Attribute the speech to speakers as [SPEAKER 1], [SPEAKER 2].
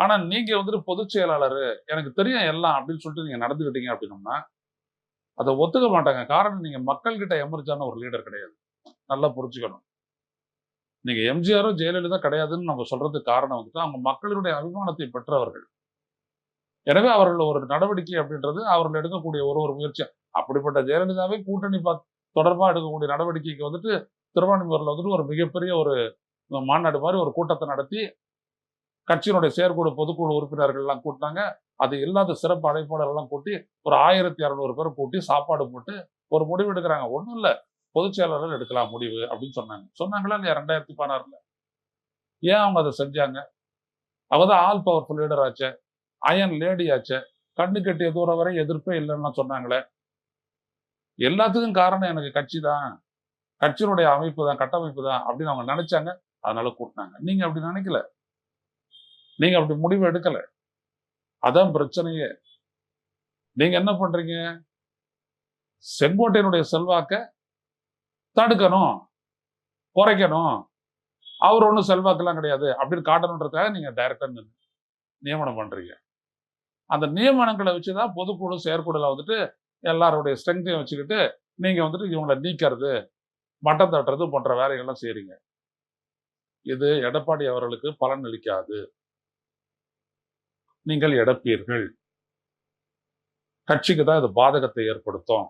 [SPEAKER 1] ஆனா நீங்க வந்துட்டு பொதுச் செயலாளர் எனக்கு தெரியும் எல்லாம் அப்படின்னு சொல்லிட்டு நீங்க நடந்துக்கிட்டீங்க அப்படின்னோம்னா அதை ஒத்துக்க மாட்டாங்க. காரணம் நீங்க மக்கள்கிட்ட எமர்ஜான ஒரு லீடர் கிடையாது. நல்லா புரிஞ்சுக்கணும். நீங்க எம்ஜிஆரும் ஜெயலலிதா கிடையாதுன்னு நம்ம சொல்றதுக்கு காரணம் வந்துட்டு அவங்க மக்களுடைய அபிமானத்தை பெற்றவர்கள். எனவே அவர்கள் ஒரு நடவடிக்கை அப்படின்றது அவர்கள் எடுக்கக்கூடிய ஒரு ஒரு முயற்சி. அப்படிப்பட்ட ஜெயலலிதாவே கூட்டணி பா- தொடர்பா எடுக்கக்கூடிய நடவடிக்கைக்கு வந்துட்டு திருவான்மியூர்ல வந்துட்டு ஒரு மிகப்பெரிய ஒரு மாநாடு மாதிரி ஒரு கூட்டத்தை நடத்தி கட்சியினுடைய செயற்குழு பொதுக்குழு உறுப்பினர்கள் எல்லாம் கூட்டினாங்க. அது இல்லாத சிறப்பு அழைப்பாளர்கள்லாம் கூட்டி ஒரு ஆயிரத்தி இரநூறு பேர் கூட்டி சாப்பாடு போட்டு ஒரு முடிவு எடுக்கிறாங்க. ஒன்றும் இல்லை. பொதுச் செயலாளர்கள் எடுக்கலாம் முடிவு அப்படின்னு சொன்னாங்க. சொன்னாங்களா இல்லையா ரெண்டாயிரத்தி பதினாறுல? ஏன் அவங்க அதை செஞ்சாங்க? அவதான் ஆல் பவர்ஃபுல் லீடர் ஆச்சே. அயன் லேடி ஆச்சே. கண்ணு கட்டிய தூரம் வரை எதிர்ப்பே இல்லைன்னு சொன்னாங்களே. எல்லாத்துக்கும் காரணம் எனக்கு கட்சி தான். கட்சியினுடைய அமைப்பு தான் கட்டமைப்பு தான் அப்படின்னு அவங்க நினைச்சாங்க. அதனால கூட்டினாங்க. நீங்க அப்படி நினைக்கல. நீங்க அப்படி முடிவு எடுக்கல. அதான் பிரச்சனையே. நீங்க என்ன பண்றீங்க? செங்கோட்டையனுடைய செல்வாக்க தடுக்கணும் குறைக்கணும். அவர் ஒன்றும் செல்வாக்கெல்லாம் கிடையாது. அப்படின்னு காட்டணுன்றதுக்காக நீங்கள் டைரக்டாக நியமனம் பண்ணுறீங்க அந்த நியமனங்களை வச்சு தான் பொதுக்குழு செயற்குழுல வந்துட்டு எல்லாருடைய ஸ்ட்ரெங்கையும் வச்சுக்கிட்டு நீங்கள் வந்துட்டு இவங்களை நீக்கிறது மட்டம் தட்டுறது போன்ற வேலைகள்லாம் செய்கிறீங்க இது எடப்பாடி அவர்களுக்கு பலன் அளிக்காது. நீங்கள் இழப்பீர்கள் கட்சிக்கு தான் இது பாதகத்தை ஏற்படுத்தும்.